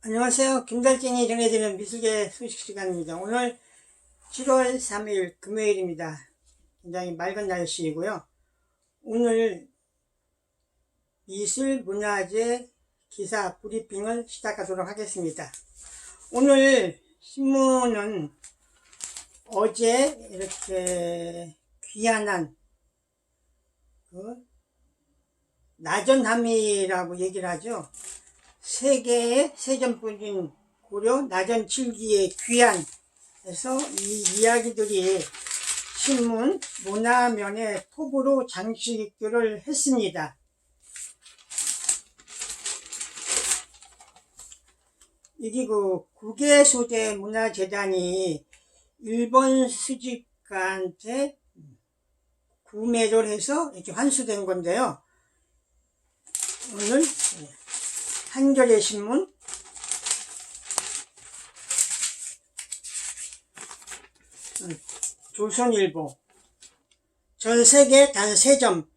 안녕하세요. 김달진이 전해드리는 미술계 소식 시간입니다. 오늘 7월 3일 금요일입니다. 굉장히 맑은 날씨이고요. 오늘 미술 문화재 기사 브리핑을 시작하도록 하겠습니다. 오늘 신문은 어제 이렇게 귀환한 그 나전함이라고 얘기를 하죠. 세계의 세점뿐인 고려 나전 7기의 귀환에서 이 이야기들이 신문 문화면에 톱으로 장식들을 했습니다. 이게 그 국외소재 문화재단이 일본 수집가한테 구매를 해서 이렇게 환수된 건데요. 오늘 한겨레 신문. 조선일보. 전 세계 단 세 점.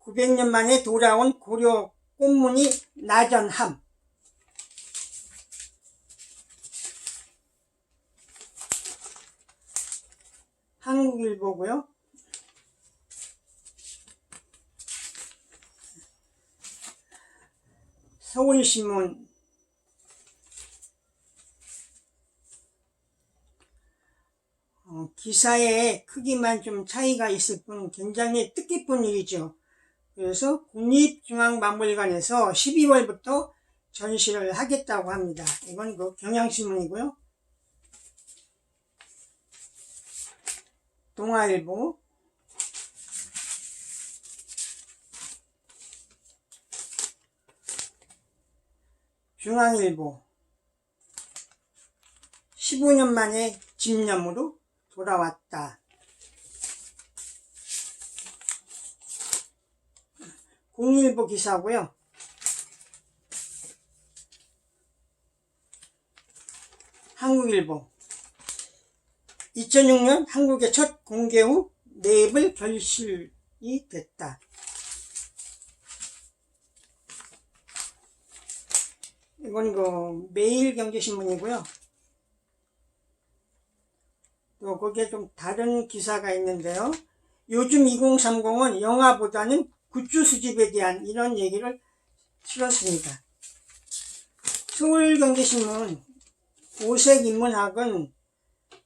900년 만에 돌아온 고려 꽃무늬 나전함. 한국일보고요. 서울신문 어, 기사의 크기만 좀 차이가 있을 뿐 굉장히 뜻깊은 일이죠. 그래서 국립중앙박물관에서 12월부터 전시를 하겠다고 합니다. 이건 그 경향신문이고요. 동아일보 중앙일보 15년 만에 집념으로 돌아왔다. 공일보 기사고요. 한국일보 2006년 한국의 첫 공개 후 내입을 결실이 됐다. 이건 그 매일경제신문이고요. 또 거기에 좀 다른 기사가 있는데요. 요즘 2030은 영화보다는 굿즈 수집에 대한 이런 얘기를 실었습니다. 서울경제신문 오색 인문학은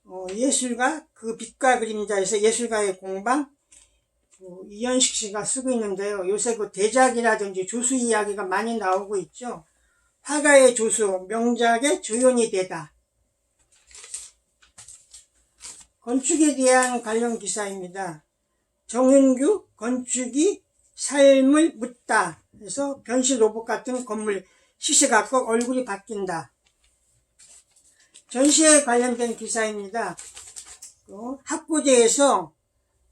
어, 예술가 그 빛과 그림자에서 예술가의 공방 어, 이현식 씨가 쓰고 있는데요. 요새 그 대작이라든지 조수 이야기가 많이 나오고 있죠. 화가의 조수, 명작의 조연이 되다. 건축에 대한 관련 기사입니다. 정윤규 건축이 삶을 묻다. 그래서 변신 로봇 같은 건물 시시각각 얼굴이 바뀐다. 전시에 관련된 기사입니다. 또 학부제에서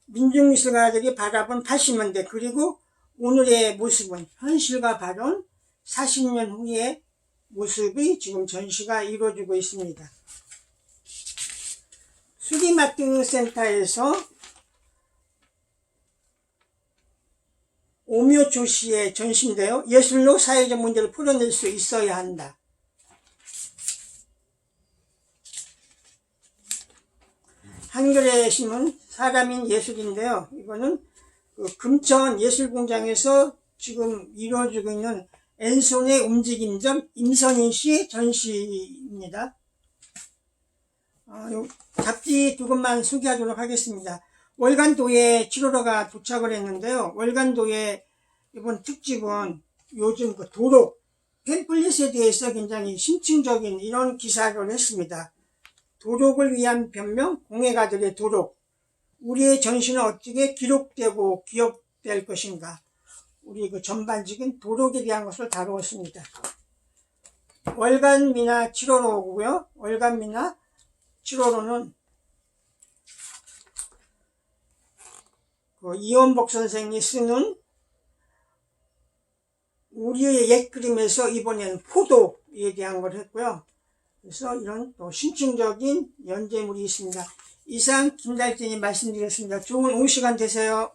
민중미술가들이 바라본 80년대 그리고 오늘의 모습은 현실과 발언 40년 후의 모습이 지금 전시가 이루어지고 있습니다. 수리마트 센터에서 오묘조 씨의 전시인데요. 예술로 사회적 문제를 풀어낼 수 있어야 한다. 한겨레 신문 사람인 예술인데요. 이거는 그 금천 예술공장에서 지금 이루어지고 있는 앤손의 움직임점 임선인 씨 전시입니다. 어, 요 잡지 두 것만 소개하도록 하겠습니다. 월간도에 7월호가 도착을 했는데요. 월간도의 이번 특집은 요즘 그 도로, 팸플릿에 대해서 굉장히 심층적인 이런 기사를 했습니다. 도록을 위한 변명, 공예가들의 도록. 우리의 전시는 어떻게 기록되고 기억될 것인가. 우리 그 전반적인 도록에 대한 것을 다루었습니다. 월간 미나 7월호고요. 월간 미나 7월호는 그 이원복 선생이 쓰는 우리의 옛 그림에서 이번에는 포도에 대한 걸 했고요. 그래서 이런 또 신층적인 연재물이 있습니다. 이상 김달진이 말씀드렸습니다. 좋은 오후 시간 되세요.